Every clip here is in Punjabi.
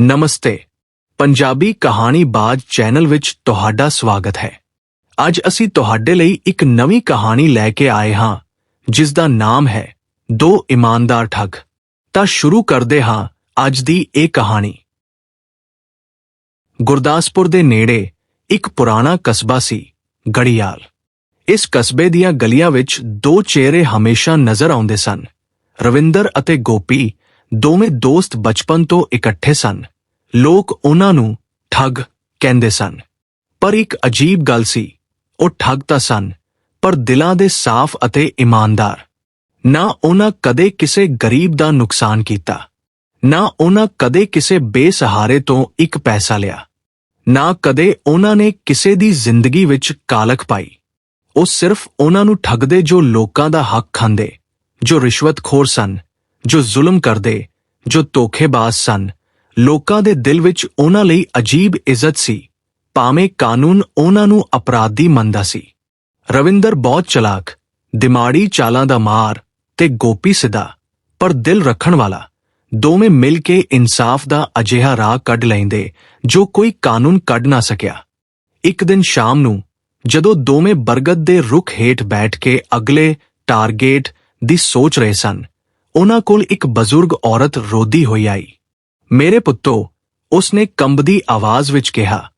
ਨਮਸਤੇ। ਪੰਜਾਬੀ ਕਹਾਣੀ ਬਾਜ਼ ਚੈਨਲ ਵਿੱਚ ਤੁਹਾਡਾ ਸਵਾਗਤ ਹੈ। ਅੱਜ ਅਸੀਂ ਤੁਹਾਡੇ ਲਈ ਇੱਕ ਨਵੀਂ ਕਹਾਣੀ ਲੈ ਕੇ ਆਏ ਹਾਂ ਜਿਸ ਦਾ ਨਾਮ ਹੈ ਦੋ ਇਮਾਨਦਾਰ ਠੱਗ। ਤਾਂ ਸ਼ੁਰੂ ਕਰਦੇ ਹਾਂ ਅੱਜ ਦੀ ਇਹ ਕਹਾਣੀ। ਗੁਰਦਾਸਪੁਰ ਦੇ ਨੇੜੇ ਇੱਕ ਪੁਰਾਣਾ ਕਸਬਾ ਸੀ, ਗੜੀਆਲ। ਇਸ ਕਸਬੇ ਦੀਆਂ ਗਲੀਆਂ ਵਿੱਚ ਦੋ ਚਿਹਰੇ ਹਮੇਸ਼ਾ ਨਜ਼ਰ ਆਉਂਦੇ ਸਨ, ਰਵਿੰਦਰ ਅਤੇ ਗੋਪੀ ਦੋਵੇਂ ਦੋਸਤ ਬਚਪਨ ਤੋਂ ਇਕੱਠੇ ਸਨ। ਲੋਕ ਉਹਨਾਂ ਨੂੰ ਠੱਗ ਕਹਿੰਦੇ ਸਨ। ਪਰ ਇੱਕ ਅਜੀਬ ਗੱਲ ਸੀ, ਉਹ ਠੱਗ ਤਾਂ ਸਨ, ਪਰ ਦਿਲਾਂ ਦੇ ਸਾਫ਼ ਅਤੇ ਇਮਾਨਦਾਰ। ਨਾ ਉਹਨਾਂ ਕਦੇ ਕਿਸੇ ਗਰੀਬ ਦਾ ਨੁਕਸਾਨ ਕੀਤਾ, ਨਾ ਉਹਨਾਂ ਕਦੇ ਕਿਸੇ ਬੇਸਹਾਰੇ ਤੋਂ ਇੱਕ ਪੈਸਾ ਲਿਆ, ਨਾ ਕਦੇ ਉਹਨਾਂ ਨੇ ਕਿਸੇ ਦੀ ਜ਼ਿੰਦਗੀ ਵਿੱਚ ਕਾਲਖ ਪਾਈ। ਉਹ ਸਿਰਫ ਉਹਨਾਂ ਨੂੰ ਠੱਗਦੇ ਜੋ ਲੋਕਾਂ ਦਾ ਹੱਕ ਖਾਂਦੇ, ਜੋ ਰਿਸ਼ਵਤਖੋਰ ਸਨ ਜੋ ਜ਼ੁਲਮ ਕਰਦੇ, ਜੋ ਧੋਖੇਬਾਜ਼ ਸਨ, ਲੋਕਾਂ ਦੇ ਦਿਲ ਵਿੱਚ ਉਹਨਾਂ ਲਈ ਅਜੀਬ ਇੱਜ਼ਤ ਸੀ, ਭਾਵੇਂ ਕਾਨੂੰਨ ਉਹਨਾਂ ਨੂੰ ਅਪਰਾਧੀ ਮੰਨਦਾ ਸੀ। ਰਵਿੰਦਰ ਬਹੁਤ ਚਲਾਕ, ਦਿਮਾੜੀ ਚਾਲਾਂ ਦਾ ਮਾਰ ਤੇ ਗੋਪੀ ਸਿੱਧਾ, ਪਰ ਦਿਲ ਰੱਖਣ ਵਾਲਾ, ਦੋਵੇਂ ਮਿਲ ਕੇ ਇਨਸਾਫ ਦਾ ਅਜਿਹਾ ਰਾਹ ਕੱਢ ਲੈਂਦੇ, ਜੋ ਕੋਈ ਕਾਨੂੰਨ ਕੱਢ ਨਾ ਸਕਿਆ। ਇੱਕ ਦਿਨ ਸ਼ਾਮ ਨੂੰ, ਜਦੋਂ ਦੋਵੇਂ ਬਰਗਦ ਦੇ ਰੁੱਖ ਹੇਠ ਬੈਠ ਕੇ ਅਗਲੇ ਟਾਰਗੇਟ ਦੀ ਸੋਚ ਰਹੇ ਸਨ ਉਹਨਾਂ ਕੋਲ ਇੱਕ ਬਜ਼ੁਰਗ ਔਰਤ ਰੋਦੀ ਹੋਈ ਆਈ। ਮੇਰੇ ਪੁੱਤੋ, ਉਸਨੇ ਕੰਬਦੀ ਆਵਾਜ਼ ਵਿੱਚ ਕਿਹਾ,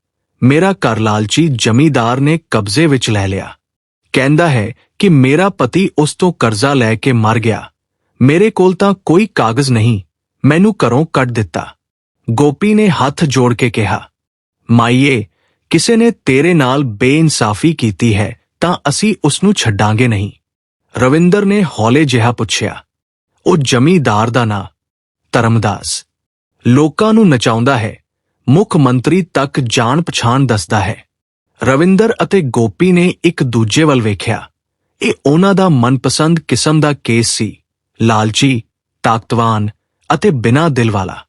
ਮੇਰਾ ਘਰ ਲਾਲਚੀ ਜਮੀਦਾਰ ਨੇ ਕਬਜ਼ੇ ਵਿੱਚ ਲੈ ਲਿਆ। ਕਹਿੰਦਾ ਹੈ ਕਿ ਮੇਰਾ ਪਤੀ ਉਸ ਤੋਂ ਕਰਜ਼ਾ ਲੈ ਕੇ ਮਰ ਗਿਆ। ਮੇਰੇ ਕੋਲ ਤਾਂ ਕੋਈ ਕਾਗਜ਼ ਨਹੀਂ, ਮੈਨੂੰ ਘਰੋਂ ਕੱਢ ਦਿੱਤਾ। ਗੋਪੀ ਨੇ ਹੱਥ ਜੋੜ ਕੇ ਕਿਹਾ, ਮਾਈਏ, ਕਿਸੇ ਨੇ ਤੇਰੇ ਨਾਲ ਬੇਇਨਸਾਫੀ ਕੀਤੀ ਹੈ ਤਾਂ ਅਸੀਂ ਉਸ ਨੂੰ ਛੱਡਾਂਗੇ ਨਹੀਂ। ਰਵਿੰਦਰ ਨੇ ਹੌਲੇ ਜਿਹਾ ਪੁੱਛਿਆ ਉਹ ਜ਼ਮੀਂਦਾਰ ਦਾ ਨਾਂ ਧਰਮਦਾਸ। ਲੋਕਾਂ ਨੂੰ ਨਚਾਉਂਦਾ ਹੈ, ਮੁੱਖ ਮੰਤਰੀ ਤੱਕ ਜਾਣ ਪਛਾਣ ਦੱਸਦਾ ਹੈ। ਰਵਿੰਦਰ ਅਤੇ ਗੋਪੀ ਨੇ ਇੱਕ ਦੂਜੇ ਵੱਲ ਵੇਖਿਆ। ਇਹ ਉਹਨਾਂ ਦਾ ਮਨਪਸੰਦ ਕਿਸਮ ਦਾ ਕੇਸ ਸੀ। ਲਾਲਚੀ, ਤਾਕਤਵਾਨ ਅਤੇ ਬਿਨਾਂ ਦਿਲ ਵਾਲਾ।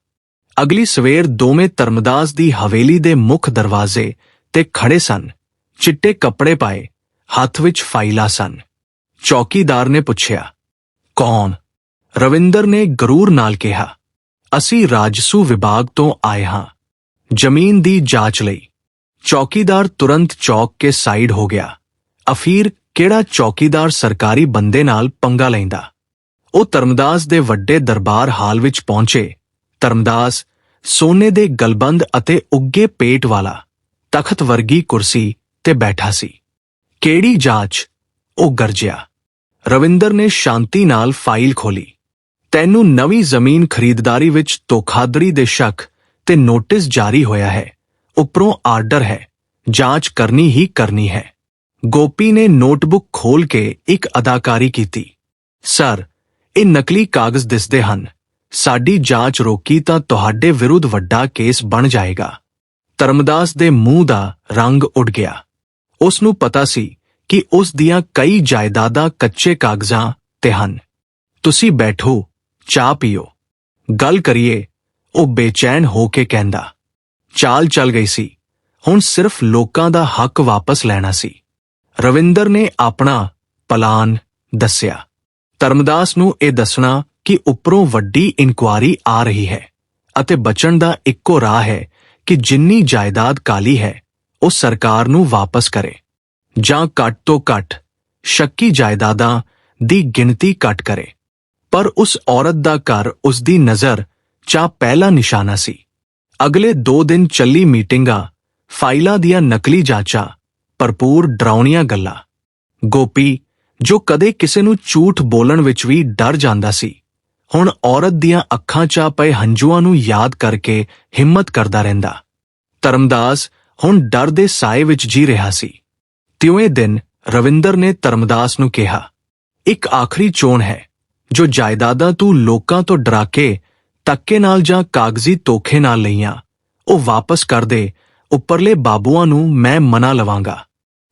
ਅਗਲੀ ਸਵੇਰ ਦੋਵੇਂ ਧਰਮਦਾਸ ਦੀ ਹਵੇਲੀ ਦੇ ਮੁੱਖ ਦਰਵਾਜ਼ੇ ਤੇ ਖੜੇ ਸਨ। ਚਿੱਟੇ ਕੱਪੜੇ ਪਾਏ, ਹੱਥ ਵਿੱਚ ਫਾਈਲਾਂ ਸਨ। ਚੌਕੀਦਾਰ ਨੇ ਪੁੱਛਿਆ, ਕੌਣ? ਰਵਿੰਦਰ ਨੇ ਗਰੂਰ ਨਾਲ ਕਿਹਾ, ਅਸੀਂ ਰਾਜਸੂ ਵਿਭਾਗ ਤੋਂ ਆਏ ਹਾਂ। ਜ਼ਮੀਨ ਦੀ ਜਾਂਚ ਲਈ। ਚੌਕੀਦਾਰ ਤੁਰੰਤ ਚੌਕ ਕੇ ਸਾਈਡ ਹੋ ਗਿਆ। ਅਫੀਰ ਕਿਹੜਾ ਚੌਕੀਦਾਰ ਸਰਕਾਰੀ ਬੰਦੇ ਨਾਲ ਪੰਗਾ ਲੈਂਦਾ? ਉਹ ਧਰਮਦਾਸ ਦੇ ਵੱਡੇ ਦਰਬਾਰ ਹਾਲ ਵਿੱਚ ਪਹੁੰਚੇ। ਧਰਮਦਾਸ ਸੋਨੇ ਦੇ ਗਲਬੰਦ ਅਤੇ ਉੱਗੇ ਪੇਟ ਵਾਲਾ ਤਖਤ ਵਰਗੀ ਕੁਰਸੀ ਤੇ ਬੈਠਾ ਸੀ। ਕਿਹੜੀ ਜਾਂਚ? ਉਹ ਗਰਜਿਆ। ਰਵਿੰਦਰ ਨੇ ਸ਼ਾਂਤੀ ਨਾਲ ਫਾਈਲ ਖੋਲੀ ਤੈਨੂੰ ਨਵੀਂ ਜ਼ਮੀਨ ਖਰੀਦਦਾਰੀ ਵਿੱਚ ਧੋਖਾਧੜੀ ਦੇ ਸ਼ੱਕ ਤੇ ਨੋਟਿਸ ਜਾਰੀ ਹੋਇਆ ਹੈ। ਉੱਪਰੋਂ ਆਰਡਰ ਹੈ। ਜਾਂਚ ਕਰਨੀ ਹੀ ਕਰਨੀ ਹੈ। ਗੋਪੀ ਨੇ ਨੋਟਬੁੱਕ ਖੋਲ ਕੇ ਇੱਕ ਅਦਾਕਾਰੀ ਕੀਤੀ। ਸਰ, ਇਹ ਨਕਲੀ ਕਾਗਜ਼ ਦਿਸਦੇ ਹਨ। ਸਾਡੀ ਜਾਂਚ ਰੋਕੀ ਤਾਂ ਤੁਹਾਡੇ ਵਿਰੁੱਧ ਵੱਡਾ ਕੇਸ ਬਣ ਜਾਏਗਾ ਧਰਮਦਾਸ ਦੇ ਮੂੰਹ ਦਾ ਰੰਗ ਉੱਡ ਗਿਆ। ਉਸ ਨੂੰ ਪਤਾ ਸੀ ਕਿ ਉਸ ਦੀਆਂ ਕਈ ਜਾਇਦਾਦਾਂ ਕੱਚੇ ਕਾਗਜ਼ਾਂ ਤੇ ਹਨ। ਤੁਸੀਂ ਬੈਠੋ ਚਾਹ ਪੀਓ। ਗੱਲ ਕਰੀਏ, ਉਹ ਬੇਚੈਨ ਹੋ ਕੇ ਕਹਿੰਦਾ। ਚਾਲ ਚੱਲ ਗਈ ਸੀ। ਹੁਣ ਸਿਰਫ ਲੋਕਾਂ ਦਾ ਹੱਕ ਵਾਪਸ ਲੈਣਾ ਸੀ। ਰਵਿੰਦਰ ਨੇ ਆਪਣਾ ਪਲਾਨ ਦੱਸਿਆ। ਧਰਮਦਾਸ ਨੂੰ ਇਹ ਦੱਸਣਾ ਕਿ ਉੱਪਰੋਂ ਵੱਡੀ ਇਨਕੁਆਰੀ ਆ ਰਹੀ ਹੈ ਅਤੇ ਬਚਣ ਦਾ ਇੱਕੋ ਰਾਹ ਹੈ ਕਿ ਜਿੰਨੀ ਜਾਇਦਾਦ ਕਾਲੀ ਹੈ, ਉਹ ਸਰਕਾਰ ਨੂੰ ਵਾਪਸ ਕਰੇ। ਜਾਂ ਘੱਟ ਤੋਂ ਘੱਟ ਸ਼ੱਕੀ ਜਾਇਦਾਦਾਂ ਦੀ ਗਿਣਤੀ ਘੱਟ ਕਰੇ। ਪਰ ਉਸ ਔਰਤ ਦਾ ਘਰ ਉਸ ਦੀ ਨਜ਼ਰ 'ਚ ਪਹਿਲਾ ਨਿਸ਼ਾਨਾ ਸੀ। ਅਗਲੇ 2 ਦਿਨ ਚੱਲੀ ਮੀਟਿੰਗਾਂ ਫਾਈਲਾਂ ਦੀਆਂ ਨਕਲੀ ਜਾਂਚਾਂ, ਭਰਪੂਰ ਡਰਾਉਣੀਆਂ ਗੱਲਾਂ। ਗੋਪੀ, ਜੋ ਕਦੇ ਕਿਸੇ ਨੂੰ ਝੂਠ ਬੋਲਣ ਵਿੱਚ ਵੀ ਡਰ ਜਾਂਦਾ ਸੀ, ਹੁਣ ਔਰਤ ਦੀਆਂ ਅੱਖਾਂ 'ਚ ਪਏ ਹੰਝੂਆਂ ਨੂੰ ਯਾਦ ਕਰਕੇ ਹਿੰਮਤ ਕਰਦਾ ਰਹਿੰਦਾ। ਧਰਮਦਾਸ ਹੁਣ ਡਰ ਦੇ ਸਾਏ ਵਿੱਚ ਜੀ ਰਿਹਾ ਸੀ। ਤਿਉਂ ਦਿਨ ਰਵਿੰਦਰ ਨੇ ਧਰਮਦਾਸ ਨੂੰ ਕਿਹਾ, ਇੱਕ ਆਖਰੀ ਚੋਣ ਹੈ। ਜੋ ਜਾਇਦਾਦਾਂ ਤੂੰ ਲੋਕਾਂ ਤੋਂ ਡਰਾ ਕੇ ਤੱਕੇ ਨਾਲ ਜਾਂ ਕਾਗਜ਼ੀ ਤੋਖੇ ਨਾਲ ਲਈਆਂ, ਉਹ ਵਾਪਸ ਕਰ ਦੇ, ਉੱਪਰਲੇ ਬਾਬੂਆਂ ਨੂੰ ਮੈਂ ਮਨਾ ਲਵਾਂਗਾ।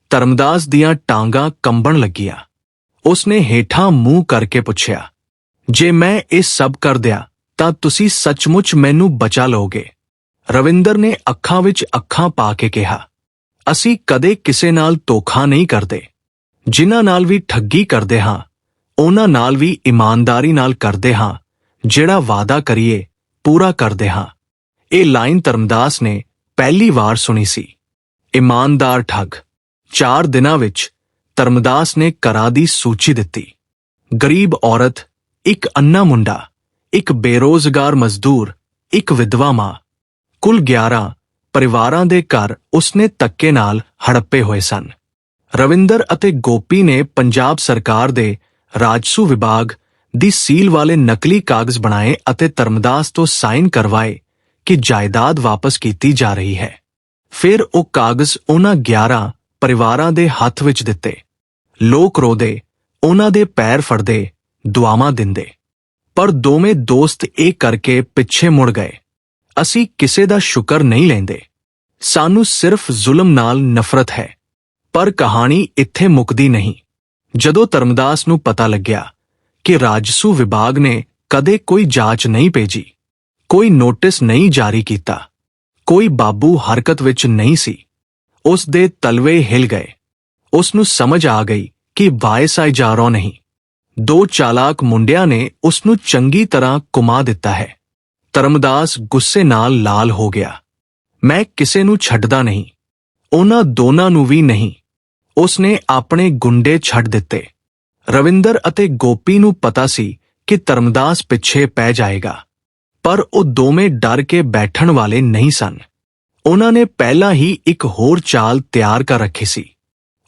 ਧਰਮਦਾਸ ਦੀਆਂ ਟਾਂਗਾਂ ਕੰਬਣ ਲੱਗੀਆਂ। ਉਸਨੇ ਹੇਠਾਂ ਮੂੰਹ ਕਰਕੇ ਪੁੱਛਿਆ, ਜੇ ਮੈਂ ਇਹ ਸਭ ਕਰ ਦਿਆ, ਤਾਂ ਤੁਸੀਂ ਸੱਚਮੁੱਚ ਮੈਨੂੰ ਬਚਾ ਲਓਗੇ? ਰਵਿੰਦਰ ਨੇ ਅੱਖਾਂ ਵਿੱਚ ਅੱਖਾਂ ਪਾ ਕੇ ਕਿਹਾ, ਅਸੀਂ ਕਦੇ ਕਿਸੇ ਨਾਲ ਧੋਖਾ ਨਹੀਂ ਕਰਦੇ। ਜਿਨ੍ਹਾਂ ਨਾਲ ਵੀ ਠੱਗੀ ਕਰਦੇ ਹਾਂ ਉਹਨਾਂ ਨਾਲ ਵੀ ਇਮਾਨਦਾਰੀ ਨਾਲ ਕਰਦੇ ਹਾਂ, ਜਿਹੜਾ ਵਾਅਦਾ ਕਰੀਏ, ਪੂਰਾ ਕਰਦੇ ਹਾਂ। ਇਹ ਲਾਈਨ ਧਰਮਦਾਸ ਨੇ ਪਹਿਲੀ ਵਾਰ ਸੁਣੀ ਸੀ। ਇਮਾਨਦਾਰ ਠੱਗ, ਚਾਰ ਦਿਨਾਂ ਵਿੱਚ ਧਰਮਦਾਸ ਨੇ ਘਰਾਂ ਦੀ ਸੂਚੀ ਦਿੱਤੀ। ਗਰੀਬ ਔਰਤ, ਇੱਕ ਅੰਨਾ ਮੁੰਡਾ, ਇੱਕ ਬੇਰੋਜ਼ਗਾਰ ਮਜ਼ਦੂਰ, ਇੱਕ ਵਿਧਵਾ ਮਾਂ। ਕੁੱਲ 11 ਪਰਿਵਾਰਾਂ ਦੇ ਘਰ ਉਸਨੇ ਤੱਕੇ ਨਾਲ ਹੜੱਪੇ ਹੋਏ ਸਨ। ਰਵਿੰਦਰ ਅਤੇ ਗੋਪੀ ਨੇ ਪੰਜਾਬ ਸਰਕਾਰ ਦੇ ਰਾਜਸੂ ਵਿਭਾਗ ਦੀ ਸੀਲ ਵਾਲੇ ਨਕਲੀ ਕਾਗਜ਼ ਬਣਾਏ ਅਤੇ ਧਰਮਦਾਸ ਤੋਂ ਸਾਈਨ ਕਰਵਾਏ ਕਿ ਜਾਇਦਾਦ ਵਾਪਸ ਕੀਤੀ ਜਾ ਰਹੀ ਹੈ। ਫਿਰ ਉਹ ਕਾਗਜ਼ ਉਹਨਾਂ 11 ਪਰਿਵਾਰਾਂ ਦੇ ਹੱਥ ਵਿੱਚ ਦਿੱਤੇ। ਲੋਕ ਰੋਦੇ, ਉਹਨਾਂ ਦੇ ਪੈਰ ਫੜਦੇ, ਦੁਆਵਾਂ ਦਿੰਦੇ। ਪਰ ਦੋਵੇਂ ਦੋਸਤ ਇਹ ਕਰਕੇ ਪਿੱਛੇ ਮੁੜ ਗਏ। ਅਸੀਂ ਕਿਸੇ ਦਾ ਸ਼ੁਕਰ ਨਹੀਂ ਲੈਂਦੇ। ਸਾਨੂੰ ਸਿਰਫ ਜ਼ੁਲਮ ਨਾਲ ਨਫ਼ਰਤ ਹੈ। ਪਰ ਕਹਾਣੀ ਇੱਥੇ ਮੁੱਕਦੀ ਨਹੀਂ। ਜਦੋਂ ਧਰਮਦਾਸ ਨੂੰ ਪਤਾ ਲੱਗਿਆ ਕਿ ਰਾਜਸੂ ਵਿਭਾਗ ਨੇ ਕਦੇ ਕੋਈ ਜਾਂਚ ਨਹੀਂ ਭੇਜੀ, ਕੋਈ ਨੋਟਿਸ ਨਹੀਂ ਜਾਰੀ ਕੀਤਾ, ਕੋਈ ਬਾਬੂ ਹਰਕਤ ਵਿੱਚ ਨਹੀਂ ਸੀ, ਉਸ ਦੇ ਤਲਵੇ ਹਿਲ ਗਏ। ਉਸ ਨੂੰ ਸਮਝ ਆ ਗਈ ਕਿ ਵਾਇਸਾਈ ਜਾ ਰੋ ਨਹੀਂ। ਦੋ ਚਾਲਾਕ ਮੁੰਡਿਆਂ ਨੇ ਉਸ ਨੂੰ ਚੰਗੀ ਤਰ੍ਹਾਂ ਕੁਮਾ ਦਿੱਤਾ ਹੈ। ਧਰਮਦਾਸ ਗੁੱਸੇ ਨਾਲ ਲਾਲ ਹੋ ਗਿਆ। ਮੈਂ ਕਿਸੇ ਨੂੰ ਛੱਡਦਾ ਨਹੀਂ। ਉਹਨਾਂ ਦੋਨਾਂ ਨੂੰ ਵੀ ਨਹੀਂ। ਉਸ ਨੇ ਆਪਣੇ ਗੁੰਡੇ ਛੱਡ ਦਿੱਤੇ। ਰਵਿੰਦਰ ਅਤੇ ਗੋਪੀ ਨੂੰ ਪਤਾ ਸੀ ਕਿ ਧਰਮਦਾਸ ਪਿੱਛੇ ਪੈ ਜਾਏਗਾ। ਪਰ ਉਹ ਦੋਵੇਂ ਡਰ ਕੇ ਬੈਠਣ ਵਾਲੇ ਨਹੀਂ ਸਨ। ਉਹਨਾਂ ਨੇ ਪਹਿਲਾਂ ਹੀ ਇੱਕ ਹੋਰ ਚਾਲ ਤਿਆਰ ਕਰ ਰੱਖੀ ਸੀ।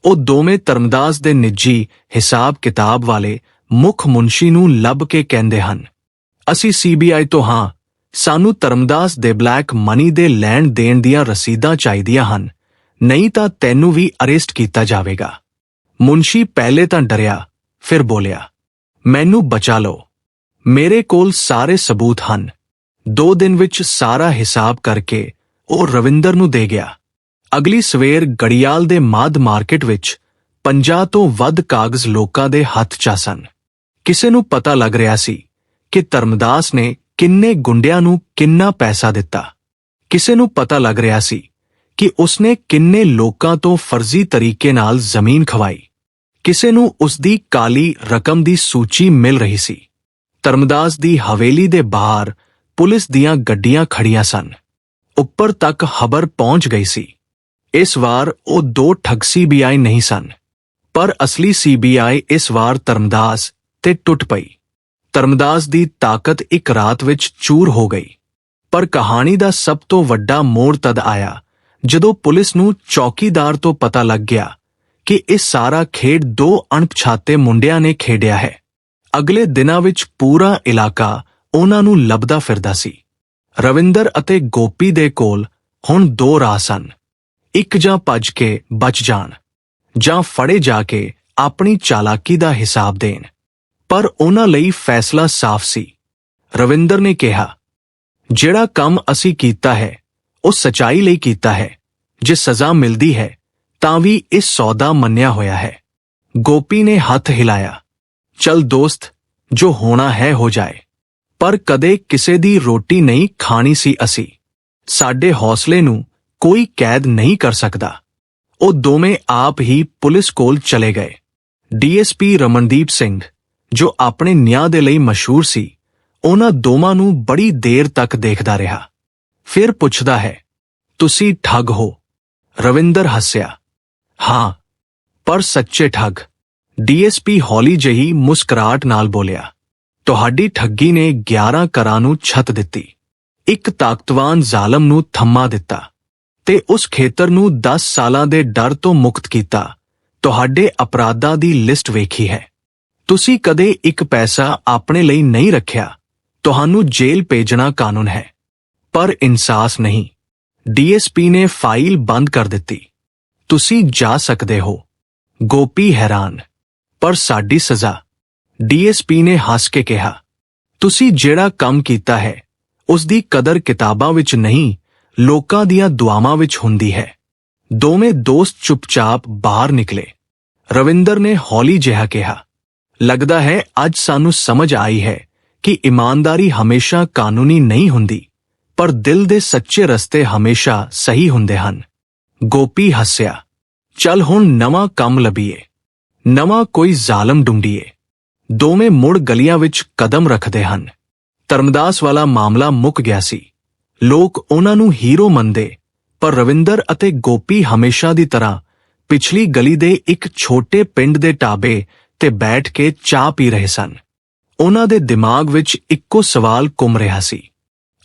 ਉਹ ਦੋਵੇਂ ਧਰਮਦਾਸ ਦੇ ਨਿੱਜੀ ਹਿਸਾਬ ਕਿਤਾਬ ਵਾਲੇ ਮੁੱਖ ਮੁਨਸ਼ੀ ਨੂੰ ਲੱਭ ਕੇ ਕਹਿੰਦੇ ਹਨ, ਅਸੀਂ ਸੀਬੀਆਈ ਤੋਂ ਹਾਂ। ਸਾਨੂੰ ਧਰਮਦਾਸ ਦੇ ਬਲੈਕ ਮਨੀ ਦੇ ਲੈਣ ਦੇਣ ਦੀਆਂ ਰਸੀਦਾਂ ਚਾਹੀਦੀਆਂ ਹਨ। ਨਹੀਂ ਤਾਂ ਤੈਨੂੰ ਵੀ ਅਰੈਸਟ ਕੀਤਾ ਜਾਵੇਗਾ। ਮੁਨਸ਼ੀ ਪਹਿਲੇ ਤਾਂ ਡਰਿਆ, ਫਿਰ ਬੋਲਿਆ, ਮੈਨੂੰ ਬਚਾ ਲਓ। ਮੇਰੇ ਕੋਲ ਸਾਰੇ ਸਬੂਤ ਹਨ। ਦੋ ਦਿਨ ਵਿੱਚ ਸਾਰਾ ਹਿਸਾਬ ਕਰਕੇ ਉਹ ਰਵਿੰਦਰ ਨੂੰ ਦੇ ਗਿਆ। ਅਗਲੀ ਸਵੇਰ ਗੜੀਆਲ ਦੇ ਮਾਦ ਮਾਰਕੀਟ ਵਿੱਚ 50 ਤੋਂ ਵੱਧ ਕਾਗਜ਼ ਲੋਕਾਂ ਦੇ ਹੱਥ 'ਚ ਸਨ। ਕਿਸੇ ਨੂੰ ਪਤਾ ਲੱਗ ਰਿਹਾ ਸੀ ਕਿ ਧਰਮਦਾਸ ਨੇ ਕਿੰਨੇ ਗੁੰਡਿਆਂ ਨੂੰ ਕਿੰਨਾ ਪੈਸਾ ਦਿੱਤਾ। ਕਿਸੇ ਨੂੰ ਪਤਾ ਲੱਗ ਰਿਹਾ ਸੀ ਕਿ ਉਸਨੇ ਕਿੰਨੇ ਲੋਕਾਂ ਤੋਂ ਫਰਜ਼ੀ ਤਰੀਕੇ ਨਾਲ ਜ਼ਮੀਨ ਖਵਾਈ। ਕਿਸੇ ਨੂੰ ਉਸਦੀ ਕਾਲੀ ਰਕਮ ਦੀ ਸੂਚੀ ਮਿਲ ਰਹੀ ਸੀ। ਧਰਮਦਾਸ ਦੀ ਹਵੇਲੀ ਦੇ ਬਾਹਰ ਪੁਲਿਸ ਦੀਆਂ ਗੱਡੀਆਂ ਖੜੀਆਂ ਸਨ। ਉੱਪਰ ਤੱਕ ਖਬਰ ਪਹੁੰਚ ਗਈ ਸੀ। ਇਸ ਵਾਰ ਉਹ ਦੋ ਠੱਗ ਸੀਬੀਆਈ ਨਹੀਂ ਸਨ। ਪਰ ਅਸਲੀ ਸੀਬੀਆਈ ਇਸ ਵਾਰ ਧਰਮਦਾਸ ਤੇ ਟੁੱਟ ਪਈ। ਧਰਮਦਾਸ ਦੀ ਤਾਕਤ ਇੱਕ ਰਾਤ ਵਿੱਚ ਚੂਰ ਹੋ ਗਈ। ਪਰ ਕਹਾਣੀ ਦਾ ਸਭ ਤੋਂ ਵੱਡਾ ਮੋੜ ਤਦ ਆਇਆ ਜਦੋਂ ਪੁਲਿਸ ਨੂੰ ਚੌਕੀਦਾਰ ਤੋਂ ਪਤਾ ਲੱਗ ਗਿਆ ਕਿ ਇਹ ਸਾਰਾ ਖੇਡ ਦੋ ਅਣਪਛਾਤੇ ਮੁੰਡਿਆਂ ਨੇ ਖੇਡਿਆ ਹੈ, ਅਗਲੇ ਦਿਨਾਂ ਵਿੱਚ ਪੂਰਾ ਇਲਾਕਾ ਉਹਨਾਂ ਨੂੰ ਲੱਭਦਾ ਫਿਰਦਾ ਸੀ। ਰਵਿੰਦਰ ਅਤੇ ਗੋਪੀ ਦੇ ਕੋਲ ਹੁਣ ਦੋ ਰਾਹ ਸਨ। ਇੱਕ ਜਾਂ ਭੱਜ ਕੇ ਬਚ ਜਾਣ, ਜਾਂ ਫੜੇ ਜਾ ਕੇ ਆਪਣੀ ਚਾਲਾਕੀ ਦਾ ਹਿਸਾਬ ਦੇਣ। ਪਰ ਉਹਨਾਂ ਲਈ ਫੈਸਲਾ ਸਾਫ਼ ਸੀ। ਰਵਿੰਦਰ ਨੇ ਕਿਹਾ, ਜਿਹੜਾ ਕੰਮ ਅਸੀਂ ਕੀਤਾ ਹੈ ਉਹ ਸਚਾਈ ਲਈ ਕੀਤਾ ਹੈ, ਜੇ ਸਜ਼ਾ ਮਿਲਦੀ ਹੈ, ਤਾਂ ਵੀ ਇਹ ਸੌਦਾ ਮੰਨਿਆ ਹੋਇਆ ਹੈ। ਗੋਪੀ ਨੇ ਹੱਥ ਹਿਲਾਇਆ, ਚਲ ਦੋਸਤ, ਜੋ ਹੋਣਾ ਹੈ ਹੋ ਜਾਏ। ਪਰ ਕਦੇ ਕਿਸੇ ਦੀ ਰੋਟੀ ਨਹੀਂ ਖਾਣੀ ਸੀ ਅਸੀਂ। ਸਾਡੇ ਹੌਸਲੇ ਨੂੰ ਕੋਈ ਕੈਦ ਨਹੀਂ ਕਰ ਸਕਦਾ। ਉਹ ਦੋਵੇਂ ਆਪ ਹੀ ਪੁਲਿਸ ਕੋਲ ਚਲੇ ਗਏ। ਡੀਐਸਪੀ ਰਮਨਦੀਪ ਸਿੰਘ, ਜੋ ਆਪਣੇ ਨਿਆਂ ਦੇ ਲਈ ਮਸ਼ਹੂਰ ਸੀ, ਉਹਨਾਂ ਦੋਵਾਂ ਨੂੰ ਬੜੀ ਦੇਰ ਤੱਕ ਦੇਖਦਾ ਰਿਹਾ। ਫਿਰ ਪੁੱਛਦਾ ਹੈ, ਤੁਸੀਂ ਠੱਗ ਹੋ? ਰਵਿੰਦਰ ਹੱਸਿਆ, ਹਾਂ, ਪਰ ਸੱਚੇ ਠੱਗ। ਡੀਐਸਪੀ ਹੌਲੀ ਜਹੀ ਮੁਸਕਰਾਟ ਨਾਲ ਬੋਲਿਆ, ਤੁਹਾਡੀ ਠੱਗੀ ਨੇ 11 ਕਰਾਂ ਨੂੰ ਛੱਤ ਦਿੱਤੀ, ਇੱਕ ਤਾਕਤਵਾਨ ਜ਼ਾਲਮ ਨੂੰ ਥੰਮਾ ਦਿੱਤਾ ਤੇ ਉਸ ਖੇਤਰ ਨੂੰ 10 ਸਾਲਾਂ ਦੇ ਡਰ ਤੋਂ ਮੁਕਤ ਕੀਤਾ। ਤੁਹਾਡੇ ਅਪਰਾਧਾਂ ਦੀ ਲਿਸਟ ਵੇਖੀ ਹੈ। ਤੁਸੀਂ ਕਦੇ ਇੱਕ ਪੈਸਾ ਆਪਣੇ ਲਈ ਨਹੀਂ ਰੱਖਿਆ। ਤੁਹਾਨੂੰ ਜੇਲ੍ਹ ਭੇਜਣਾ ਕਾਨੂੰਨ ਹੈ। ਪਰ ਇਨਸਾਸ ਨਹੀਂ। ਡੀਐਸਪੀ ਨੇ ਫਾਈਲ ਬੰਦ ਕਰ ਦਿੱਤੀ। ਤੁਸੀਂ ਜਾ ਸਕਦੇ ਹੋ। ਗੋਪੀ ਹੈਰਾਨ। ਪਰ ਸਾਡੀ ਸਜ਼ਾ। ਡੀਐਸਪੀ ਨੇ ਹੱਸ ਕੇ ਕਿਹਾ, ਤੁਸੀਂ ਜਿਹੜਾ ਕੰਮ ਕੀਤਾ ਹੈ ਉਸ ਦੀ ਕਦਰ ਕਿਤਾਬਾਂ ਵਿੱਚ ਨਹੀਂ, ਲੋਕਾਂ ਦੀਆਂ ਦੁਆਵਾਂ ਵਿੱਚ ਹੁੰਦੀ ਹੈ। ਦੋਵੇਂ ਦੋਸਤ ਚੁੱਪਚਾਪ ਬਾਹਰ ਨਿਕਲੇ। ਰਵਿੰਦਰ ਨੇ ਹੌਲੀ ਜਿਹਾ ਕਿਹਾ, ਲੱਗਦਾ ਹੈ ਅੱਜ ਸਾਨੂੰ ਸਮਝ ਆਈ ਹੈ ਕਿ ਇਮਾਨਦਾਰੀ ਹਮੇਸ਼ਾ ਕਾਨੂੰਨੀ ਨਹੀਂ ਹੁੰਦੀ। ਪਰ ਦਿਲ ਦੇ ਸੱਚੇ ਰਸਤੇ ਹਮੇਸ਼ਾ ਸਹੀ ਹੁੰਦੇ ਹਨ। ਗੋਪੀ ਹੱਸਿਆ, ਚੱਲ ਹੁਣ ਨਵਾਂ ਕੰਮ ਲੱਭੀਏ। ਨਵਾਂ ਕੋਈ ਜ਼ਾਲਮ ਡੁੰਡੀਏ। ਦੋਵੇਂ ਮੁੜ ਗਲੀਆਂ ਵਿੱਚ ਕਦਮ ਰੱਖਦੇ ਹਨ। ਧਰਮਦਾਸ ਵਾਲਾ ਮਾਮਲਾ ਮੁੱਕ ਗਿਆ ਸੀ। ਲੋਕ ਉਹਨਾਂ ਨੂੰ ਹੀਰੋ ਮੰਨਦੇ, ਪਰ ਰਵਿੰਦਰ ਅਤੇ ਗੋਪੀ ਹਮੇਸ਼ਾ ਦੀ ਤਰ੍ਹਾਂ ਪਿਛਲੀ ਗਲੀ ਦੇ ਇੱਕ ਛੋਟੇ ਪਿੰਡ ਦੇ ਢਾਬੇ ਤੇ ਬੈਠ ਕੇ ਚਾਹ ਪੀ ਰਹੇ ਸਨ। ਉਹਨਾਂ ਦੇ ਦਿਮਾਗ ਵਿੱਚ ਇੱਕੋ ਸਵਾਲ ਘੁੰਮ ਰਿਹਾ ਸੀ।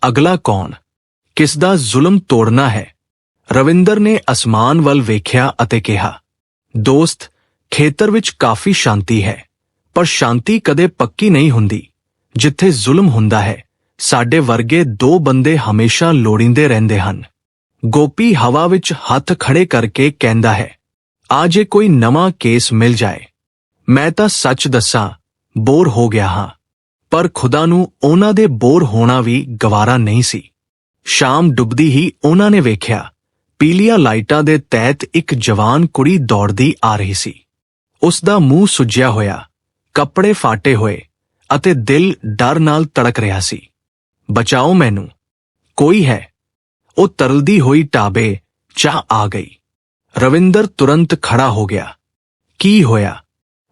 ਅਗਲਾ ਕੌਣ? ਕਿਸ ਦਾ ਜ਼ੁਲਮ ਤੋੜਨਾ ਹੈ? ਰਵਿੰਦਰ ਨੇ ਅਸਮਾਨ ਵੱਲ ਵੇਖਿਆ ਅਤੇ ਕਿਹਾ, ਦੋਸਤ, ਖੇਤਰ ਵਿੱਚ ਕਾਫੀ ਸ਼ਾਂਤੀ ਹੈ, ਪਰ ਸ਼ਾਂਤੀ ਕਦੇ ਪੱਕੀ ਨਹੀਂ ਹੁੰਦੀ। ਜਿੱਥੇ ਜ਼ੁਲਮ ਹੁੰਦਾ ਹੈ, ਸਾਡੇ ਵਰਗੇ ਦੋ ਬੰਦੇ ਹਮੇਸ਼ਾ ਲੋੜੀਂਦੇ ਰਹਿੰਦੇ ਹਨ। ਗੋਪੀ ਹਵਾ ਵਿੱਚ ਹੱਥ ਖੜੇ ਕਰਕੇ ਕਹਿੰਦਾ ਹੈ, ਆ ਜੇ ਕੋਈ ਨਵਾਂ ਕੇਸ ਮਿਲ ਜਾਏ, ਮੈਂ ਤਾਂ ਸੱਚ ਦੱਸਾਂ, ਬੋਰ ਹੋ ਗਿਆ ਹਾਂ। ਪਰ ਖੁਦਾ ਨੂੰ ਉਹਨਾਂ ਦੇ ਬੋਰ ਹੋਣਾ ਵੀ ਗਵਾਰਾ ਨਹੀਂ ਸੀ। ਸ਼ਾਮ ਡੁੱਬਦੀ ਹੀ ਉਹਨਾਂ ਨੇ ਵੇਖਿਆ, ਪੀਲੀਆਂ ਲਾਈਟਾਂ ਦੇ ਤਹਿਤ ਇੱਕ ਜਵਾਨ ਕੁੜੀ ਦੌੜਦੀ ਆ ਰਹੀ ਸੀ। ਉਸ ਦਾ ਮੂੰਹ ਸੁੱਜਿਆ ਹੋਇਆ, ਕੱਪੜੇ ਫਾਟੇ ਹੋਏ ਅਤੇ ਦਿਲ ਡਰ ਨਾਲ ਤੜਕ ਰਿਹਾ ਸੀ। ਬਚਾਓ ਮੈਨੂੰ, ਕੋਈ ਹੈ? ਉਹ ਤਰਲਦੀ ਹੋਈ ਟਾਬੇ ਚਾਹ ਆ ਗਈ। ਰਵਿੰਦਰ ਤੁਰੰਤ ਖੜਾ ਹੋ ਗਿਆ। ਕੀ ਹੋਇਆ?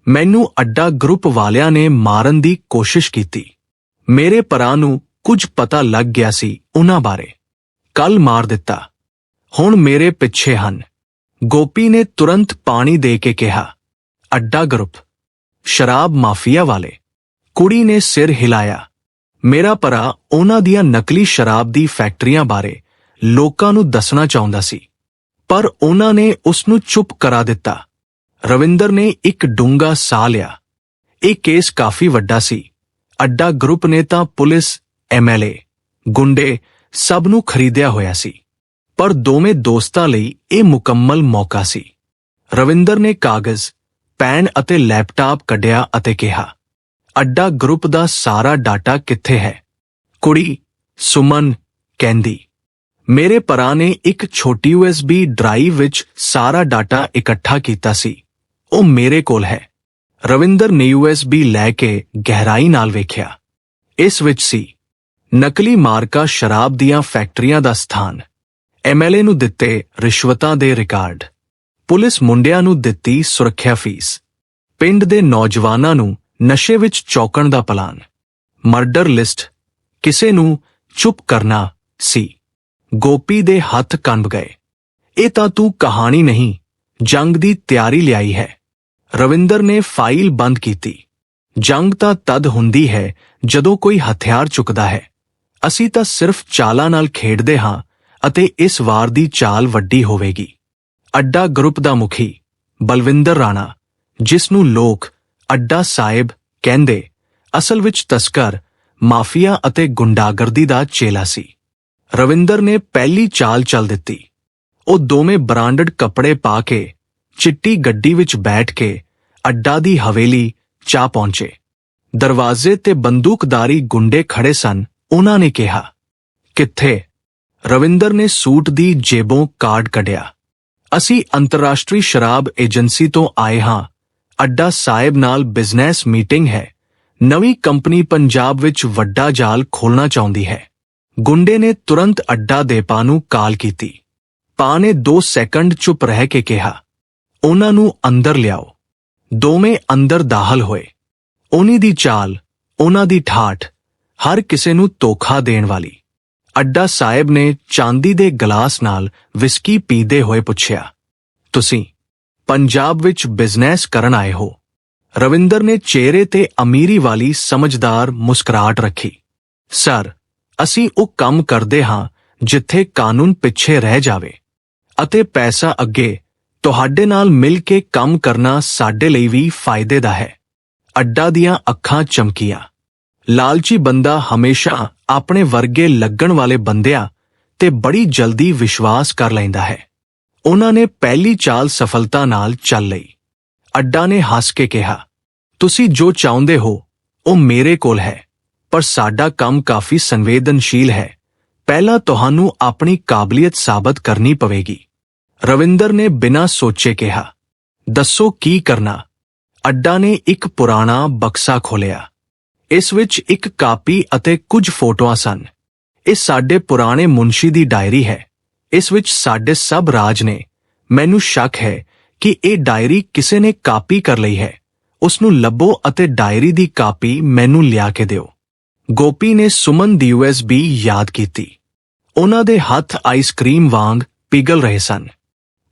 ਮੈਨੂੰ ਅੱਡਾ ਗਰੁੱਪ ਵਾਲਿਆਂ ਨੇ ਮਾਰਨ ਦੀ ਕੋਸ਼ਿਸ਼ ਕੀਤੀ। ਮੇਰੇ ਭਰਾ ਨੂੰ ਕੁਝ ਪਤਾ ਲੱਗ ਗਿਆ ਸੀ ਉਹਨਾਂ ਬਾਰੇ। ਕੱਲ ਮਾਰ ਦਿੱਤਾ। ਹੁਣ ਮੇਰੇ ਪਿੱਛੇ ਹਨ। ਗੋਪੀ ਨੇ ਤੁਰੰਤ ਪਾਣੀ ਦੇ ਕੇ ਕਿਹਾ, ਅੱਡਾ ਗਰੁੱਪ, ਸ਼ਰਾਬ ਮਾਫੀਆ ਵਾਲੇ, ਕੁੜੀ ਨੇ ਸਿਰ ਹਿਲਾਇਆ। ਮੇਰਾ ਭਰਾ ਉਹਨਾਂ ਦੀਆਂ ਨਕਲੀ ਸ਼ਰਾਬ ਦੀ ਫੈਕਟਰੀਆਂ ਬਾਰੇ ਲੋਕਾਂ ਨੂੰ ਦੱਸਣਾ ਚਾਹੁੰਦਾ ਸੀ। ਪਰ ਉਹਨਾਂ ਨੇ ਉਸ ਨੂੰ ਚੁੱਪ ਕਰਾ ਦਿੱਤਾ। ਰਵਿੰਦਰ ਨੇ ਇੱਕ ਡੂੰਗਾ ਸਾਹ ਲਿਆ। ਇਹ ਕੇਸ ਕਾਫੀ ਵੱਡਾ ਸੀ। ਅੱਡਾ ਗਰੁੱਪ ਨੇ ਤਾਂ ਪੁਲਿਸ ਐਮਐਲਏ ਗੁੰਡੇ ਸਭ ਨੂੰ ਖਰੀਦਿਆ ਹੋਇਆ ਸੀ। ਪਰ ਦੋਵੇਂ ਦੋਸਤਾਂ ਲਈ ਇਹ ਮੁਕੰਮਲ ਮੌਕਾ ਸੀ। ਰਵਿੰਦਰ ਨੇ ਕਾਗਜ਼, ਪੈਨ ਅਤੇ ਲੈਪਟਾਪ ਕੱਢਿਆ ਅਤੇ ਕਿਹਾ, ਅੱਡਾ ਗਰੁੱਪ ਦਾ ਸਾਰਾ ਡਾਟਾ ਕਿੱਥੇ ਹੈ? ਕੁੜੀ ਸੁਮਨ ਕਹਿੰਦੀ, ਮੇਰੇ ਭਰਾ ਨੇ ਇੱਕ ਛੋਟੀ USB ਡਰਾਈਵ ਵਿੱਚ ਸਾਰਾ ਡਾਟਾ ਇਕੱਠਾ ਕੀਤਾ ਸੀ। ਉਹ ਮੇਰੇ ਕੋਲ ਹੈ। ਰਵਿੰਦਰ ਨੇ USB ਲੈ ਕੇ ਗਹਿਰਾਈ ਨਾਲ ਵੇਖਿਆ। ਇਸ ਵਿੱਚ ਸੀ, ਨਕਲੀ ਮਾਰਕਾ ਸ਼ਰਾਬ ਦੀਆਂ ਫੈਕਟਰੀਆਂ ਦਾ ਸਥਾਨ। ਐਮਐਲਏ ਨੂੰ ਦਿੱਤੇ ਰਿਸ਼ਵਤਾਂ ਦੇ ਰਿਕਾਰਡ। ਪੁਲਿਸ ਮੁੰਡਿਆਂ ਨੂੰ ਦਿੱਤੀ ਸੁਰੱਖਿਆ ਫੀਸ। ਪਿੰਡ ਦੇ ਨੌਜਵਾਨਾਂ ਨੂੰ ਨਸ਼ੇ ਵਿੱਚ ਚੌਕਣ ਦਾ ਪਲਾਨ। ਮਰਡਰ ਲਿਸਟ, ਕਿਸੇ ਨੂੰ ਚੁੱਪ ਕਰਨਾ ਸੀ। ਗੋਪੀ ਦੇ ਹੱਥ ਕੰਬ ਗਏ। ਇਹ ਤਾਂ ਤੂੰ ਕਹਾਣੀ ਨਹੀਂ, ਜੰਗ ਦੀ ਤਿਆਰੀ ਲਿਆਈ ਹੈ। ਰਵਿੰਦਰ ਨੇ ਫਾਈਲ ਬੰਦ ਕੀਤੀ। ਜੰਗ ਤਾਂ ਤਦ ਹੁੰਦੀ ਹੈ ਜਦੋਂ ਕੋਈ ਹਥਿਆਰ ਚੁੱਕਦਾ ਹੈ। ਅਸੀਂ ਤਾਂ ਸਿਰਫ ਚਾਲਾਂ ਨਾਲ ਖੇਡਦੇ ਹਾਂ ਅਤੇ ਇਸ ਵਾਰ ਦੀ ਚਾਲ ਵੱਡੀ ਹੋਵੇਗੀ। ਅੱਡਾ ਗਰੁੱਪ ਦਾ ਮੁਖੀ, ਬਲਵਿੰਦਰ ਰਾਣਾ, ਜਿਸ ਨੂੰ ਲੋਕ ਅੱਡਾ ਸਾਹਿਬ ਕਹਿੰਦੇ, ਅਸਲ ਵਿੱਚ ਤਸਕਰ, ਮਾਫੀਆ ਅਤੇ ਗੁੰਡਾਗਰਦੀ ਦਾ ਚੇਲਾ ਸੀ। ਰਵਿੰਦਰ ਨੇ ਪਹਿਲੀ ਚਾਲ ਚੱਲ ਦਿੱਤੀ। ਉਹ ਦੋਵੇਂ ਬ੍ਰਾਂਡਡ ਕੱਪੜੇ ਪਾ ਕੇ ਚਿੱਟੀ ਗੱਡੀ ਵਿੱਚ ਬੈਠ ਕੇ ਅੱਡਾ ਦੀ ਹਵੇਲੀ ਚਾ ਪਹੁੰਚੇ। ਦਰਵਾਜ਼ੇ ਤੇ ਬੰਦੂਕਦਾਰੀ ਗੁੰਡੇ ਖੜੇ ਸਨ, ਉਹਨਾਂ ਨੇ ਕਿਹਾ, ਕਿੱਥੇ? ਰਵਿੰਦਰ ਨੇ ਸੂਟ ਦੀ ਜੇਬੋਂ ਕਾਰਡ ਕੱਢਿਆ। ਅਸੀਂ ਅੰਤਰਰਾਸ਼ਟਰੀ ਸ਼ਰਾਬ ਏਜੰਸੀ ਤੋਂ ਆਏ ਹਾਂ। ਅੱਡਾ ਸਾਹਿਬ ਨਾਲ ਬਿਜ਼ਨਸ ਮੀਟਿੰਗ ਹੈ। ਨਵੀਂ ਕੰਪਨੀ ਪੰਜਾਬ ਵਿੱਚ ਵੱਡਾ ਜਾਲ ਖੋਲਣਾ ਚਾਹੁੰਦੀ ਹੈ। ਗੁੰਡੇ ਨੇ ਤੁਰੰਤ ਅੱਡਾ ਦੇ ਪਾ ਨੂੰ ਕਾਲ ਕੀਤੀ। ਪਾ ਨੇ 2 ਸੈਕੰਡ ਚੁੱਪ ਰਹਿ ਕੇ ਕਿਹਾ ਉਹਨਾਂ ਨੂੰ ਅੰਦਰ ਲਿਆਓ। ਦੋਵੇਂ ਅੰਦਰ ਦਾਖਲ ਹੋਏ। ਉਨੀ ਦੀ ਚਾਲ, ਉਹਨਾਂ ਦੀ ਠਾਠ, ਹਰ ਕਿਸੇ ਨੂੰ ਧੋਖਾ ਦੇਣ ਵਾਲੀ। ਅੱਡਾ ਸਾਹਿਬ ਨੇ ਚਾਂਦੀ ਦੇ ਗਲਾਸ ਨਾਲ ਵਿਸਕੀ ਪੀਦੇ ਹੋਏ ਪੁੱਛਿਆ, ਤੁਸੀਂ ਪੰਜਾਬ ਵਿੱਚ ਬਿਜ਼ਨਸ ਕਰਨ ਆਏ ਹੋ? ਰਵਿੰਦਰ ਨੇ ਚਿਹਰੇ ਤੇ ਅਮੀਰੀ ਵਾਲੀ ਸਮਝਦਾਰ ਮੁਸਕਰਾਹਟ ਰੱਖੀ। ਸਰ, ਅਸੀਂ ਉਹ ਕੰਮ ਕਰਦੇ ਹਾਂ ਜਿੱਥੇ ਕਾਨੂੰਨ ਪਿੱਛੇ ਰਹਿ ਜਾਵੇ ਅਤੇ ਪੈਸਾ ਅੱਗੇ ਤੁਹਾਡੇ ਨਾਲ ਮਿਲ ਕੇ ਕੰਮ ਕਰਨਾ ਸਾਡੇ ਲਈ ਵੀ ਫਾਇਦੇ ਦਾ ਹੈ। ਅੱਡਾ ਦੀਆਂ ਅੱਖਾਂ ਚਮਕੀਆਂ। ਲਾਲਚੀ ਬੰਦਾ ਹਮੇਸ਼ਾ ਆਪਣੇ ਵਰਗੇ ਲੱਗਣ ਵਾਲੇ ਬੰਦਿਆਂ ਤੇ ਬੜੀ ਜਲਦੀ ਵਿਸ਼ਵਾਸ ਕਰ ਲੈਂਦਾ ਹੈ। ਉਹਨਾਂ ਨੇ ਪਹਿਲੀ ਚਾਲ ਸਫਲਤਾ ਨਾਲ ਚੱਲ ਲਈ। ਅੱਡਾ ਨੇ ਹੱਸ ਕੇ ਕਿਹਾ, ਤੁਸੀਂ ਜੋ ਚਾਹੁੰਦੇ ਹੋ, ਉਹ ਮੇਰੇ ਕੋਲ ਹੈ, ਪਰ ਸਾਡਾ ਕੰਮ ਕਾਫੀ ਸੰਵੇਦਨਸ਼ੀਲ ਹੈ। ਪਹਿਲਾਂ ਤੁਹਾਨੂੰ ਆਪਣੀ ਕਾਬਲੀਅਤ ਸਾਬਤ ਕਰਨੀ ਪਵੇਗੀ। ਰਵਿੰਦਰ ਨੇ ਬਿਨਾਂ ਸੋਚੇ ਕਿਹਾ, ਦੱਸੋ ਕੀ ਕਰਨਾ? ਅੱਡਾ ਨੇ ਇੱਕ ਪੁਰਾਣਾ ਬਕਸਾ ਖੋਲਿਆ ਇਸ ਵਿੱਚ ਇੱਕ ਕਾਪੀ ਅਤੇ ਕੁਝ ਫੋਟੋਆਂ ਸਨ। ਇਹ ਸਾਡੇ ਪੁਰਾਣੇ ਮੁਨਸ਼ੀ ਦੀ ਡਾਇਰੀ ਹੈ। ਇਸ ਵਿੱਚ ਸਾਡੇ ਸਭ ਰਾਜ ਨੇ। ਮੈਨੂੰ ਸ਼ੱਕ ਹੈ ਕਿ ਇਹ ਡਾਇਰੀ ਕਿਸੇ ਨੇ ਕਾਪੀ ਕਰ ਲਈ ਹੈ। ਉਸ ਨੂੰ ਲੱਭੋ ਅਤੇ ਡਾਇਰੀ ਦੀ ਕਾਪੀ ਮੈਨੂੰ ਲਿਆ ਕੇ ਦਿਓ। ਗੋਪੀ ਨੇ ਸੁਮਨ ਦੀ USB ਯਾਦ ਕੀਤੀ। ਉਹਨਾਂ ਦੇ ਹੱਥ ਆਈਸਕ੍ਰੀਮ ਵਾਂਗ ਪਿਘਲ ਰਹੇ ਸਨ।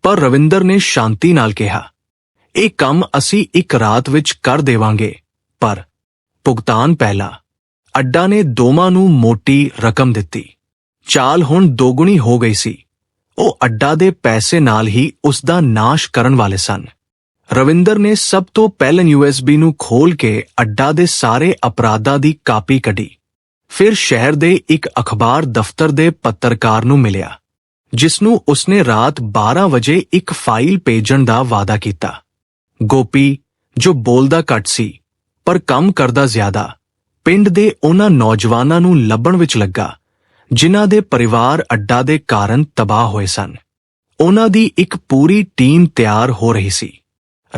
ਪਰ ਰਵਿੰਦਰ ਨੇ ਸ਼ਾਂਤੀ ਨਾਲ ਕਿਹਾ, ਇਹ ਕੰਮ ਅਸੀਂ ਇੱਕ ਰਾਤ ਵਿੱਚ ਕਰ ਦੇਵਾਂਗੇ। ਪਰ ਭੁਗਤਾਨ ਪਹਿਲਾ, ਅੱਡਾ ਨੇ ਦੋਵਾਂ ਨੂੰ ਮੋਟੀ ਰਕਮ ਦਿੱਤੀ। ਚਾਲ ਹੁਣ ਦੋਗੁਣੀ ਹੋ ਗਈ ਸੀ। ਉਹ ਅੱਡਾ ਦੇ ਪੈਸੇ ਨਾਲ ਹੀ ਉਸ ਦਾ ਨਾਸ਼ ਕਰਨ ਵਾਲੇ ਸਨ। ਰਵਿੰਦਰ ਨੇ ਸਭ ਤੋਂ ਪਹਿਲਾਂ ਯੂਐਸਬੀ ਨੂੰ ਖੋਲ ਕੇ ਅੱਡਾ ਦੇ ਸਾਰੇ ਅਪਰਾਧਾਂ ਦੀ ਕਾਪੀ ਕੱਢੀ। ਫਿਰ ਸ਼ਹਿਰ ਦੇ ਇੱਕ ਅਖਬਾਰ ਦਫ਼ਤਰ ਦੇ ਪੱਤਰਕਾਰ ਨੂੰ ਮਿਲਿਆ। ਜਿਸ ਨੂੰ ਉਸਨੇ ਰਾਤ 12 ਵਜੇ ਇੱਕ ਫਾਈਲ ਭੇਜਣ ਦਾ ਵਾਅਦਾ ਕੀਤਾ। ਗੋਪੀ, ਜੋ ਬੋਲਦਾ ਘੱਟ ਸੀ, ਪਰ ਕੰਮ ਕਰਦਾ ਜ਼ਿਆਦਾ, ਪਿੰਡ ਦੇ ਉਹਨਾਂ ਨੌਜਵਾਨਾਂ ਨੂੰ ਲੱਭਣ ਵਿੱਚ ਲੱਗਾ, ਜਿਨ੍ਹਾਂ ਦੇ ਪਰਿਵਾਰ ਅੱਡਾ ਦੇ ਕਾਰਨ ਤਬਾਹ ਹੋਏ ਸਨ। ਉਹਨਾਂ ਦੀ ਇੱਕ ਪੂਰੀ ਟੀਮ ਤਿਆਰ ਹੋ ਰਹੀ ਸੀ।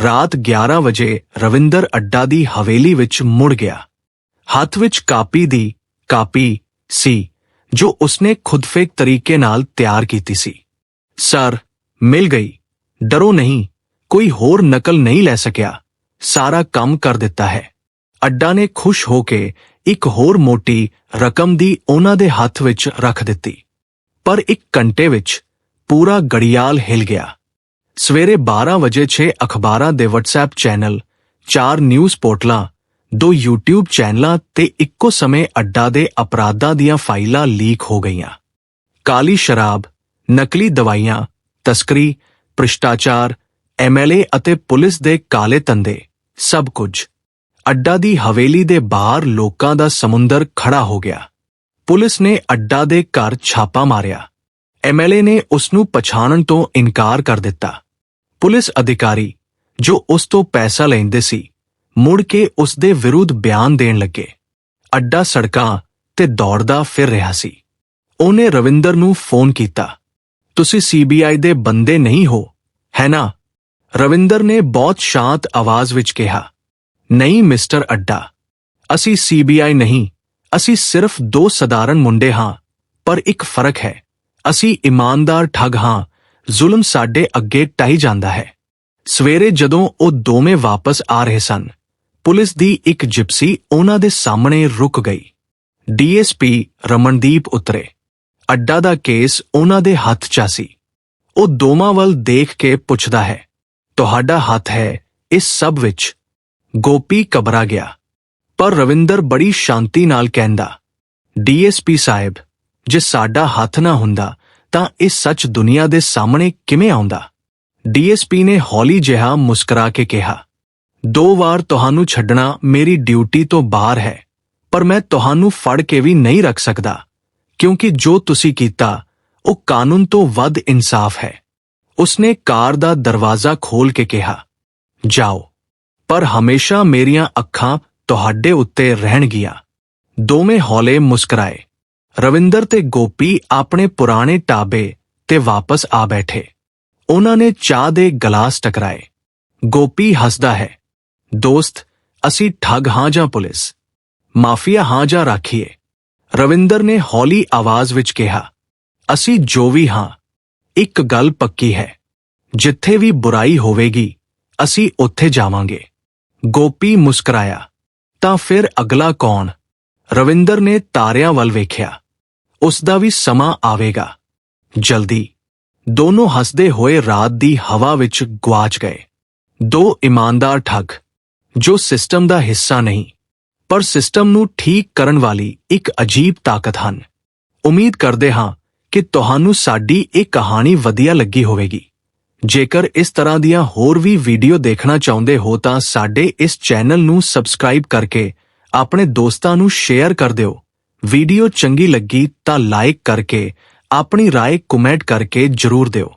ਰਾਤ 11 ਵਜੇ ਰਵਿੰਦਰ ਅੱਡਾ ਦੀ ਹਵੇਲੀ ਵਿੱਚ ਮੁੜ ਗਿਆ। ਹੱਥ ਵਿੱਚ ਕਾਪੀ ਦੀ ਕਾਪੀ ਸੀ। ਜੋ ਉਸਨੇ ਖੁਦਫੇਕ ਤਰੀਕੇ ਨਾਲ ਤਿਆਰ ਕੀਤੀ ਸੀ। ਸਰ, ਮਿਲ ਗਈ। ਡਰੋ ਨਹੀਂ। ਕੋਈ ਹੋਰ ਨਕਲ ਨਹੀਂ ਲੈ ਸਕਿਆ। ਸਾਰਾ ਕੰਮ ਕਰ ਦਿੱਤਾ ਹੈ। ਅੱਡਾ ਨੇ ਖੁਸ਼ ਹੋ ਕੇ ਇੱਕ ਹੋਰ ਮੋਟੀ ਰਕਮ ਦੀ ਉਹਨਾਂ ਦੇ ਹੱਥ ਵਿੱਚ ਰੱਖ ਦਿੱਤੀ। ਪਰ ਇੱਕ ਘੰਟੇ ਵਿੱਚ ਪੂਰਾ ਗੜਿਆਲ ਹਿਲ ਗਿਆ। ਸਵੇਰੇ 12 ਵਜੇ 6 ਅਖਬਾਰਾਂ ਦੇ WhatsApp ਚੈਨਲ, ਚਾਰ ਨਿਊਜ਼ ਪੋਰਟਲਾਂ ਦੋ YouTube ਚੈਨਲਾਂ ਤੇ ਇੱਕੋ ਸਮੇਂ ਅੱਡਾ ਦੇ ਅਪਰਾਧਾਂ ਦੀਆਂ ਫਾਈਲਾਂ ਲੀਕ ਹੋ ਗਈਆਂ। ਕਾਲੀ ਸ਼ਰਾਬ, ਨਕਲੀ ਦਵਾਈਆਂ, ਤਸਕਰੀ, ਭ੍ਰਿਸ਼ਟਾਚਾਰ ਐਮਐਲਏ ਅਤੇ ਪੁਲਿਸ ਦੇ ਕਾਲੇ ਧੰਦੇ, ਸਭ ਕੁਝ। ਅੱਡਾ ਦੀ ਹਵੇਲੀ ਦੇ ਬਾਹਰ ਲੋਕਾਂ ਦਾ ਸਮੁੰਦਰ ਖੜਾ ਹੋ ਗਿਆ। ਪੁਲਿਸ ਨੇ ਅੱਡਾ ਦੇ ਘਰ ਛਾਪਾ ਮਾਰਿਆ। ਐਮਐਲਏ ਨੇ ਉਸ ਨੂੰ ਪਛਾਣਨ ਤੋਂ ਇਨਕਾਰ ਕਰ ਦਿੱਤਾ। ਪੁਲਿਸ ਅਧਿਕਾਰੀ ਜੋ ਉਸ ਤੋਂ ਪੈਸਾ ਲੈਂਦੇ ਸੀ ਮੁੜ ਕੇ ਉਸ ਦੇ ਵਿਰੁੱਧ ਬਿਆਨ ਦੇਣ ਲੱਗੇ। ਅੱਡਾ ਸੜਕਾਂ ਤੇ ਦੌੜਦਾ ਫਿਰ ਰਿਹਾ ਸੀ। ਉਹਨੇ ਰਵਿੰਦਰ ਨੂੰ ਫੋਨ ਕੀਤਾ। ਤੁਸੀਂ ਸੀਬੀਆਈ ਦੇ ਬੰਦੇ ਨਹੀਂ ਹੋ, ਹੈ ਨਾ? ਰਵਿੰਦਰ ਨੇ ਬਹੁਤ ਸ਼ਾਂਤ ਆਵਾਜ਼ ਵਿੱਚ ਕਿਹਾ। ਨਹੀਂ, ਮਿਸਟਰ ਅੱਡਾ, ਅਸੀਂ ਸੀਬੀਆਈ ਨਹੀਂ, ਅਸੀਂ ਸਿਰਫ ਦੋ ਸਧਾਰਨ ਮੁੰਡੇ ਹਾਂ, ਪਰ ਇੱਕ ਫ਼ਰਕ ਹੈ। ਅਸੀਂ ਇਮਾਨਦਾਰ ਠੱਗ ਹਾਂ, ਜ਼ੁਲਮ ਸਾਡੇ ਅੱਗੇ ਟਾਈ ਜਾਂਦਾ ਹੈ। ਸਵੇਰੇ ਜਦੋਂ ਉਹ ਦੋਵੇਂ ਵਾਪਸ ਆ ਰਹੇ ਸਨ ਪੁਲਿਸ ਦੀ ਇੱਕ ਜਿਪਸੀ ਉਹਨਾਂ ਦੇ ਸਾਹਮਣੇ ਰੁਕ ਗਈ। ਡੀਐਸਪੀ ਰਮਨਦੀਪ ਉਤਰੇ। ਅੱਡਾ ਦਾ ਕੇਸ ਉਹਨਾਂ ਦੇ ਹੱਥ 'ਚ ਸੀ। ਉਹ ਦੋਵਾਂ ਵੱਲ ਦੇਖ ਕੇ ਪੁੱਛਦਾ ਹੈ, ਤੁਹਾਡਾ ਹੱਥ ਹੈ ਇਸ ਸਭ ਵਿੱਚ? ਗੋਪੀ ਘਬਰਾ ਗਿਆ। ਪਰ ਰਵਿੰਦਰ ਬੜੀ ਸ਼ਾਂਤੀ ਨਾਲ ਕਹਿੰਦਾ, ਡੀਐਸਪੀ ਸਾਹਿਬ, ਜੇ ਸਾਡਾ ਹੱਥ ਨਾ ਹੁੰਦਾ, ਤਾਂ ਇਹ ਸੱਚ ਦੁਨੀਆ ਦੇ ਸਾਹਮਣੇ ਕਿਵੇਂ ਆਉਂਦਾ? ਡੀਐਸਪੀ ਨੇ ਹੌਲੀ ਜਿਹਾ ਮੁਸਕਰਾ ਕੇ ਕਿਹਾ ਦੋ ਵਾਰ ਤੁਹਾਨੂੰ ਛੱਡਣਾ ਮੇਰੀ ਡਿਊਟੀ ਤੋਂ ਬਾਹਰ ਹੈ, ਪਰ ਮੈਂ ਤੁਹਾਨੂੰ ਫੜ ਕੇ ਵੀ ਨਹੀਂ ਰੱਖ ਸਕਦਾ, ਕਿਉਂਕਿ ਜੋ ਤੁਸੀਂ ਕੀਤਾ, ਉਹ ਕਾਨੂੰਨ ਤੋਂ ਵੱਧ ਇਨਸਾਫ ਹੈ। ਉਸਨੇ ਕਾਰ ਦਾ ਦਰਵਾਜ਼ਾ ਖੋਲ ਕੇ ਕਿਹਾ, ਜਾਓ, ਪਰ ਹਮੇਸ਼ਾ ਮੇਰੀਆਂ ਅੱਖਾਂ ਤੁਹਾਡੇ ਉੱਤੇ ਰਹਿਣਗੀਆਂ ਦੋਵੇਂ ਹੌਲੇ ਮੁਸਕਰਾਏ। ਰਵਿੰਦਰ ਤੇ ਗੋਪੀ ਆਪਣੇ ਪੁਰਾਣੇ ਟਾਬੇ ਤੇ ਵਾਪਸ ਆ ਬੈਠੇ। ਉਹਨਾਂ ਨੇ ਚਾਹ ਦੇ ਗਲਾਸ ਟਕਰਾਏ। ਗੋਪੀ ਹੱਸਦਾ ਹੈ ਦੋਸਤ, ਅਸੀਂ ਠੱਗ ਹਾਂ ਜਾਂ ਪੁਲਿਸ? ਮਾਫੀਆ ਹਾਂ ਜਾਂ ਰਾਖੀਏ? ਰਵਿੰਦਰ ਨੇ ਹੌਲੀ ਆਵਾਜ਼ ਵਿੱਚ ਕਿਹਾ, ਅਸੀਂ ਜੋ ਵੀ ਹਾਂ, ਇੱਕ ਗੱਲ ਪੱਕੀ ਹੈ। ਜਿੱਥੇ ਵੀ ਬੁਰਾਈ ਹੋਵੇਗੀ, ਅਸੀਂ ਉੱਥੇ ਜਾਵਾਂਗੇ। ਗੋਪੀ ਮੁਸਕਰਾਇਆ, ਤਾਂ ਫਿਰ ਅਗਲਾ ਕੌਣ? ਰਵਿੰਦਰ ਨੇ ਤਾਰਿਆਂ ਵੱਲ ਵੇਖਿਆ ਉਸ ਦਾ ਵੀ ਸਮਾਂ ਆਵੇਗਾ। ਜਲਦੀ, ਦੋਨੋਂ ਹੱਸਦੇ ਹੋਏ ਰਾਤ ਦੀ ਹਵਾ ਵਿੱਚ ਗਵਾਚ ਗਏ। ਦੋ ਇਮਾਨਦਾਰ ਠੱਗ ਜੋ ਸਿਸਟਮ ਦਾ ਹਿੱਸਾ ਨਹੀਂ ਪਰ ਸਿਸਟਮ ਨੂੰ ਠੀਕ ਕਰਨ ਵਾਲੀ ਇੱਕ ਅਜੀਬ ਤਾਕਤ ਹਨ ਉਮੀਦ ਕਰਦੇ ਹਾਂ ਕਿ ਤੁਹਾਨੂੰ ਸਾਡੀ ਇਹ ਕਹਾਣੀ ਵਧੀਆ ਲੱਗੀ ਹੋਵੇਗੀ ਜੇਕਰ ਇਸ ਤਰ੍ਹਾਂ ਦੀਆਂ ਹੋਰ ਵੀ ਵੀਡੀਓ ਦੇਖਣਾ ਚਾਹੁੰਦੇ ਹੋ ਤਾਂ ਸਾਡੇ ਇਸ ਚੈਨਲ ਨੂੰ ਸਬਸਕ੍ਰਾਈਬ ਕਰਕੇ ਆਪਣੇ ਦੋਸਤਾਂ ਨੂੰ ਸ਼ੇਅਰ ਕਰ ਦਿਓ ਵੀਡੀਓ ਚੰਗੀ ਲੱਗੀ ਤਾਂ ਲਾਈਕ ਕਰਕੇ ਆਪਣੀ رائے ਕਮੈਂਟ ਕਰਕੇ ਜਰੂਰ ਦਿਓ